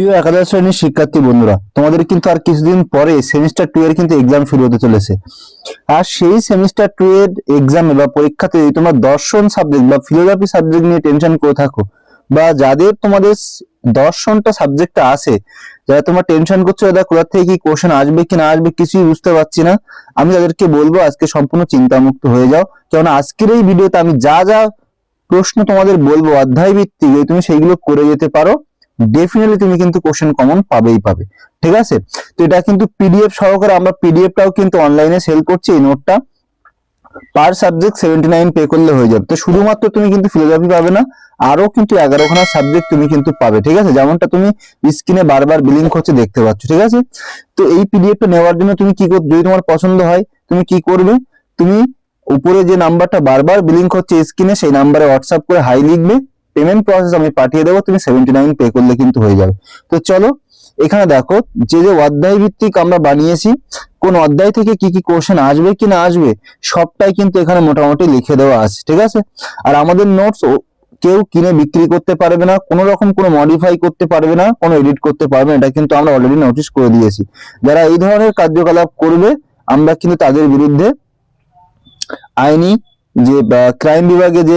প্রিয় একাদশ শ্রেণির শিক্ষার্থী বন্ধুরা, তোমাদের কিন্তু আর কিছুদিন পরে সেমিস্টার টু এর কিন্তু এক্সাম শুরু হতে চলেছে। আর সেই সেমিস্টার টু এর এক্সামে বা পরীক্ষাতে যদি তোমরা দর্শন সাবজেক্ট বা ফিলোসফি সাবজেক্ট নিয়ে টেনশন করে থাকো বা যাদের তোমাদের দর্শনটা সাবজেক্টটা আসে যারা তোমরা টেনশন করছ দাদা কোথা থেকে কি কোশ্চেন আসবে কি না আসবে কিছুই বুঝতে পারছি না। আমি তাদেরকে বলব, আজকে সম্পূর্ণ চিন্তামুক্ত হয়ে যাও। কেননা আজকের এই ভিডিওতে আমি যা যা প্রশ্ন তোমাদের বলব অধ্যায় ভিত্তিক তুমি সেইগুলো করে যেতে পারো। ডেফিনেটলি তুমি কিন্তু কোশ্চেন কমন পাবেই পাবে। ঠিক আছে? তো এটা কিন্তু পিডিএফ সহকারে আমরা পিডিএফটাও কিন্তু অনলাইনে সেল করছি এই নোটটা per subject seventy nine pay করলে হয়ে যাবে। তো শুধুমাত্র তুমি কিন্তু ফিলোসফি পাবে না আরও কিন্তু এগারোখানা সাবজেক্ট তুমি কিন্তু পাবে। ঠিক আছে? যেমনটা তুমি স্ক্রিনে বারবার বিলিং হচ্ছে দেখতে পাচ্ছ। ঠিক আছে? তো এই পিডিএফটা নেওয়ার জন্য তুমি কি যদি তোমার পছন্দ হয়, তুমি কি করবে? তুমি উপরে যে নাম্বারটা বারবার বিলিং হচ্ছে স্ক্রিনে সেই নাম্বারে হোয়াটসঅ্যাপ করে হাই লিখবে। পেমেন্ট প্রসেস আমি পাঠিয়ে দেবো, তুমি সেভেন্টি নাইন পে করলে কিন্তু হয়ে যাবে। তো চলো, এখানে দেখো, যে যে অধ্যায় ভিত্তিক আমরা বানিয়েছি, কোন অধ্যায় থেকে কি কি কোশ্চেন আসবে কি না আসবে, সবটাই কিন্তু এখানে মোটামুটি লিখে দেওয়া আছে, ঠিক আছে? আর আমাদের নোটস কেউ কিনে বিক্রি করতে পারবে না, কোনো রকম কোনো মডিফাই করতে পারবে না, কোনো এডিট করতে পারবে না, এটা কিন্তু আমরা অলরেডি নোটিশ করে দিয়েছি। যারা এই ধরনের কার্যকলাপ করবে, আমরা কিন্তু তাদের বিরুদ্ধে আইনি যে ক্রাইম বিভাগে যে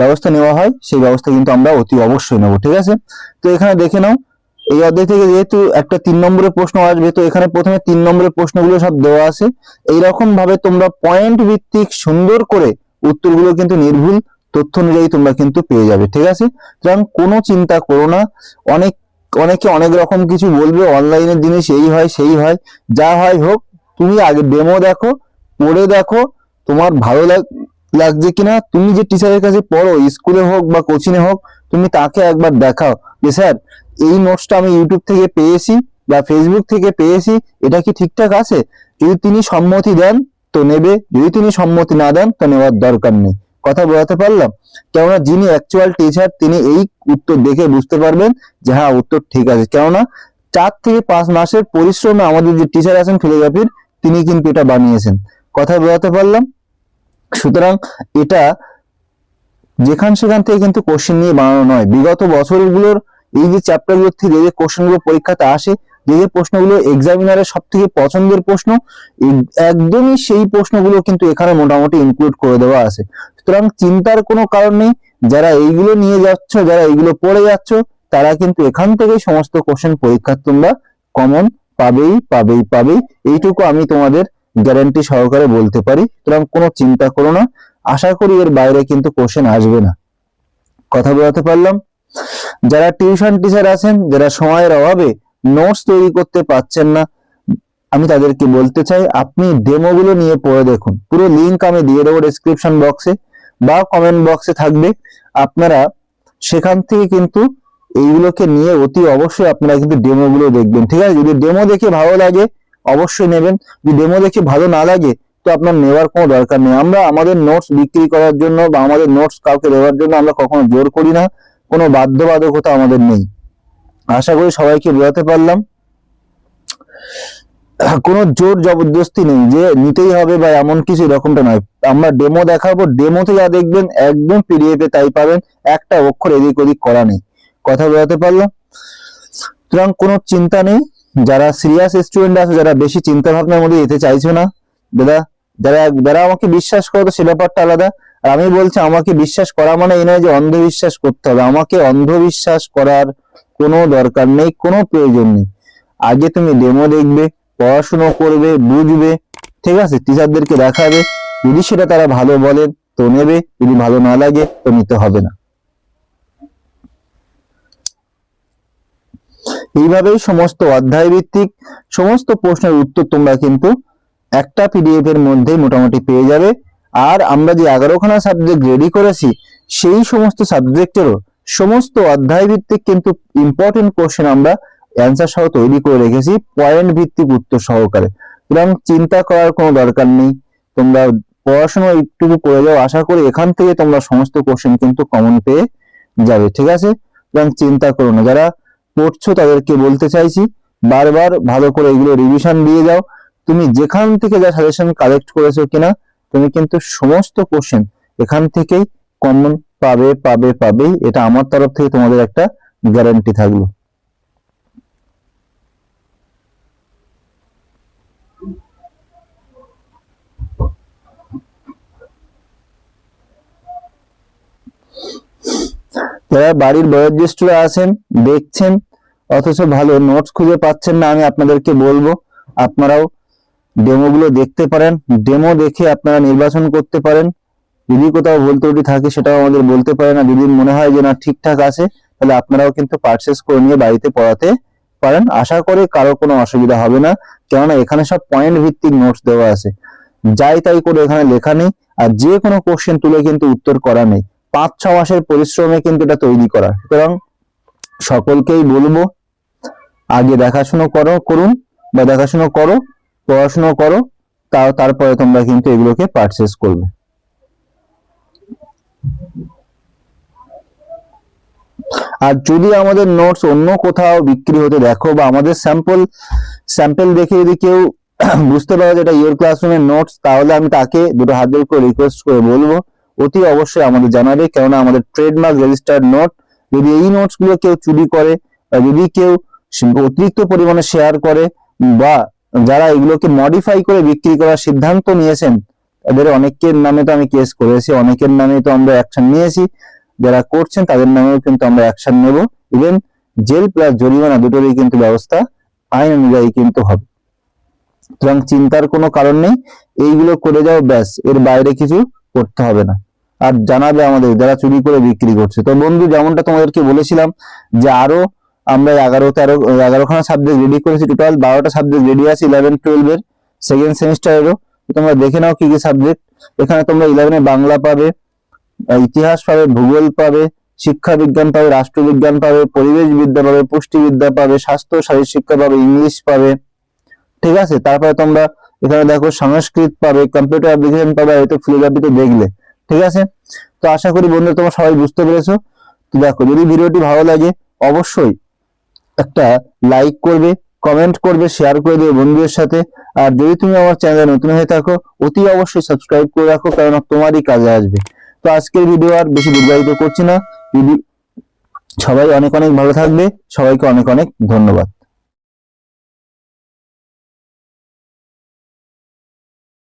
ব্যবস্থা নেওয়া হয়, সেই ব্যবস্থা কিন্তু আমরা অতি অবশ্যই নেব, ঠিক আছে? তো এখানে দেখে নাও, এই অধ্যায় থেকে যেহেতু একটা তিন নম্বরের প্রশ্ন আসবে, তো এখানে প্রথমে তিন নম্বরের প্রশ্নগুলো সব দেওয়া আছে। এইরকম ভাবে তোমরা পয়েন্ট ভিত্তিক সুন্দর করে উত্তরগুলো কিন্তু নির্ভুল তথ্য অনুযায়ী তোমরা কিন্তু পেয়ে যাবে, ঠিক আছে? সুতরাং কোনো চিন্তা করো না, অনেক, অনেকে অনেক রকম কিছু বলবে অনলাইনের জিনিস এই হয়, সেই হয়, যা হয় হোক, তুমি আগে ডেমো দেখো, পড়ে দেখো, তোমার ভালো লাগ- লাগছে কিনা? তুমি যে টিচারের কাছে পড়ো স্কুলে হোক বা কোচিংয়ে হোক, তুমি তাকে একবার দেখাও। যে স্যার এই নোটসটা আমি ইউটিউব থেকে পেয়েছি বা ফেসবুক থেকে পেয়েছি, এটা কি ঠিকঠাক আছে? যদি তিনি সম্মতি দেন, তো নেবে। যদি তিনি সম্মতি না দেন, তো নেওয়ার দরকার নেই। কথা বোঝাতে পারলাম? কেননা যিনি অ্যাকচুয়াল টিচার তিনি এই উত্তর দেখে বুঝতে পারবেন যে হ্যাঁ উত্তর ঠিক আছে। কেননা চার থেকে পাঁচ মাসের পরিশ্রমে আমাদের যে টিচার আছেন ফিলোসফির তিনি কিন্তু এটা বানিয়েছেন। কথা বোঝাতে পারলাম? সুতরাং এটা যেখান সেখান থেকে কিন্তু কোশ্চেন নিয়ে বানানো নয়। বিগত বছরগুলোর এই যে চ্যাপ্টারগুলোর থেকে যে কোশ্চেনগুলো পরীক্ষাতে আসে, যে যে প্রশ্নগুলো এক্সামিনারের সব থেকে পছন্দের প্রশ্ন একদমই সেই প্রশ্নগুলো কিন্তু এখানে মোটামুটি ইনক্লুড করে দেওয়া আছে। সুতরাং চিন্তার কোনো কারণ নেই, যারা এইগুলো নিয়ে যাচ্ছ, যারা এইগুলো পড়ে যাচ্ছ, তারা কিন্তু এখান থেকেই সমস্ত কোশ্চেন পরীক্ষার তোমরা কমন পাবেই পাবেই পাবেই। এইটুকু আমি তোমাদের গ্যারান্টি সহকারে বলতে পারি। সুতরাং কোনো চিন্তা করো না। আশা করি এর বাইরে কিন্তু কোশ্চেন আসবে না। কথা বলাতে পারলাম? যারা টিউশন টিচার আছেন, যারা সময়ের অভাবে নোটস তৈরি করতে পারছেন না, আমি তাদেরকে বলতে চাই, আপনি ডেমো গুলো নিয়ে পড়ে দেখুন। পুরো লিংক আমি দিয়ে দেবো ডেসক্রিপশন বক্সে বা কমেন্ট বক্সে থাকবে। আপনারা সেখান থেকে কিন্তু এইগুলোকে নিয়ে অতি অবশ্যই আপনারা কিন্তু ডেমো গুলো দেখবেন। ঠিক আছে? যদি ডেমো দেখে ভালো লাগে অবশ্যই নেবেন। যদি ডেমো দেখে ভালো না লাগে, তো আপনার নেওয়ার কোনো দরকার নেই। আমরা আমাদের নোটস বিক্রি করার জন্য বা আমাদের নোটস কাউকে দেওয়ার জন্য আমরা কখনো জোর করি না। কোনো বাধ্যবাধকতা আমাদের নেই। আশা করি সবাইকে বোঝাতে পারলাম। কোনো জোর জবরদস্তি নেই যে নিতেই হবে বা এমন কিছু এরকমটা নয়। আমরা ডেমো দেখাবো। ডেমোতে যা দেখবেন একদম পিডিএফ তাই পাবেন। একটা অক্ষর এদিক ওদিক করা নেই। কথা বোঝাতে পারলাম? সুতরাং কোনো চিন্তা নেই। যারা সিরিয়াস স্টুডেন্ট আছে, যারা বেশি চিন্তা ভাবনার মধ্যে যেতে চাইছে না, দাদা, যারা যারা আমাকে বিশ্বাস করো তো সে ব্যাপারটা আলাদা। আর আমি বলছি, আমাকে বিশ্বাস করা মানে এই নয় যে অন্ধবিশ্বাস করতে হবে। আমাকে অন্ধবিশ্বাস করার কোনো দরকার নেই, কোনো প্রয়োজন নেই। আগে তুমি ডেমো দেখবে, পড়াশুনো করবে, বুঝবে, ঠিক আছে? টিচারদেরকে দেখাবে। যদি সেটা তারা ভালো বলেন তো নেবে। যদি ভালো না লাগে, তো নিতে হবে না। এইভাবেই সমস্ত অধ্যায় ভিত্তিক সমস্ত প্রশ্নের উত্তর তোমরা কিন্তু একটা পিডিএফ এর মধ্যেই মোটামুটি পেয়ে যাবে। আর আমরা যে এগারোখানা সাবজেক্ট রেডি করেছি, সেই সমস্ত সাবজেক্টেরও সমস্ত অধ্যায় ভিত্তিক কিন্তু ইম্পর্টেন্ট কোশ্চেন আমরা অ্যান্সার সহ তৈরি করে রেখেছি পয়েন্ট ভিত্তিক উত্তর সহকারে। সুতরাং চিন্তা করার কোনো দরকার নেই। তোমরা পড়াশোনা একটু করে যাও, আশা করি এখান থেকে তোমরা সমস্ত কোশ্চেন কিন্তু কমন পেয়ে যাবে, ঠিক আছে? সুতরাং চিন্তা করো না, যারা পড়ছো তাদেরকে বলতে চাইছি, বারবার ভালো করে এগুলো রিভিশন দিয়ে যাও। তুমি যেখান থেকে যা সাজেশন কালেক্ট করেছ কিনা, তুমি কিন্তু সমস্ত কোশ্চেন এখান থেকেই কমন পাবে পাবে, পাবেই। এটা আমার তরফ থেকে তোমাদের একটা গ্যারান্টি থাকল। যারা বাড়ির বয়োজ্যেষ্ঠরা আছেন, দেখছেন অথচ ভালো নোটস খুঁজে পাচ্ছেন না, আমি আপনাদেরকে বলব। আপনারাও ডেমোগুলো দেখতে পারেন ডেমো দেখে আপনারা নির্বাচন করতে পারেন। যদি কোথাও ভুল ত্রুটি থাকে সেটাও আমাদের বলতে পারেন, আর যদি মনে হয় যে না, ঠিকঠাক আছে, তাহলে আপনারাও কিন্তু পারচেস করে নিয়ে বাড়িতে পড়াতে পারেন। আশা করি কারও কোনো অসুবিধা হবে না, কেননা এখানে সব পয়েন্ট ভিত্তিক নোটস দেওয়া আছে। যাই তাই করে এখানে লেখা নেই, আর যে কোনো কোশ্চেন তুলে কিন্তু উত্তর করা নেই। পাঁচ ছ মাসের পরিশ্রমে কিন্তু এটা তৈরি করা। সুতরাং সকলকেই বলব আগে দেখাশুনো করো, করুন, বা দেখাশুনো করো, পড়াশুনো করো তাও তারপরে তোমরা কিন্তু এগুলোকে পারচেস করবে। আর যদি আমাদের নোটস অন্য কোথাও বিক্রি হতে দেখো বা আমাদের স্যাম্পল স্যাম্পল দেখে যদি কেউ বুঝতে পারে যে এটা ইয়োর ক্লাসরুমের নোটস তাহলে আমি তাকে দুটো হাত জোর করে রিকোয়েস্ট করে বলব। অতি অবশ্যই আমাদের জানাবে, কেননা আমাদের ট্রেডমার্ক রেজিস্টার্ড নোট যদি এই নোটসগুলো কেউ চুরি করে, বা যদি কেউ অতিরিক্ত পরিমাণে শেয়ার করে বা যারা এগুলোকে মডিফাই করে বিক্রি করার সিদ্ধান্ত নিয়েছেন, তাদের অনেকের নামে তো আমি কেস করেছি, অনেকের নামে তো আমরা অ্যাকশন নিয়েছি। যারা করছেন, তাদের নামেও কিন্তু আমরা অ্যাকশন নেব। ইভেন জেল প্লাস জরিমানা দুটোরই কিন্তু ব্যবস্থা, আইন অনুযায়ী কিন্তু হবে। সুতরাং চিন্তার কোনো কারণ নেই, এইগুলো করে যাও, ব্যাস, এর বাইরে কিছু করতে হবে না। আর জানাবে আমাদের যারা চুরি করে বিক্রি করছে। তো বন্ধু, যেমনটা তোমাদেরকে বলেছিলাম যে আরও আমরা এগারো, তেরো, এগারোখানা সাবজেক্ট রেডি করেছি টোটাল বারোটা সাবজেক্ট রেডি আছে ইলেভেন টুয়েলভের সেকেন্ড সেমিস্টারেরও তোমরা দেখে নাও কি কি সাবজেক্ট এখানে তোমরা ইলেভেনে বাংলা পাবে ইতিহাস পাবে, ভূগোল পাবে, শিক্ষা বিজ্ঞান পাবে রাষ্ট্রবিজ্ঞান পাবে, পরিবেশ বিদ্যা পাবে পুষ্টিবিদ্যা পাবে, স্বাস্থ্য শারীর শিক্ষা পাবে, ইংলিশ পাবে। ঠিক আছে? তারপরে তোমরা এখানে দেখো সংস্কৃত পাবে কম্পিউটার অ্যাপ্লিকেশন পাবে হয়তো ফিলোজফি তো দেখলে। ঠিক আছে? তো আশা করি বন্ধু তোমরা সবাই বুঝতে পেরেছ। তো দেখো, যদি ভিডিওটি ভালো লাগে, অবশ্যই একটা লাইক করবে কমেন্ট করবে শেয়ার করে দেবে বন্ধুদের সাথে। আর যদি তুমি আমার চ্যানেলে নতুন হয়ে থাকো, অতি অবশ্যই সাবস্ক্রাইব করে রাখো কারণ তোমারই কাজে আসবে। তো আজকের ভিডিও আর বেশি দীর্ঘায়িত করছি না। সবাই অনেক অনেক ভালো থাকবে, সবাইকে অনেক অনেক ধন্যবাদ।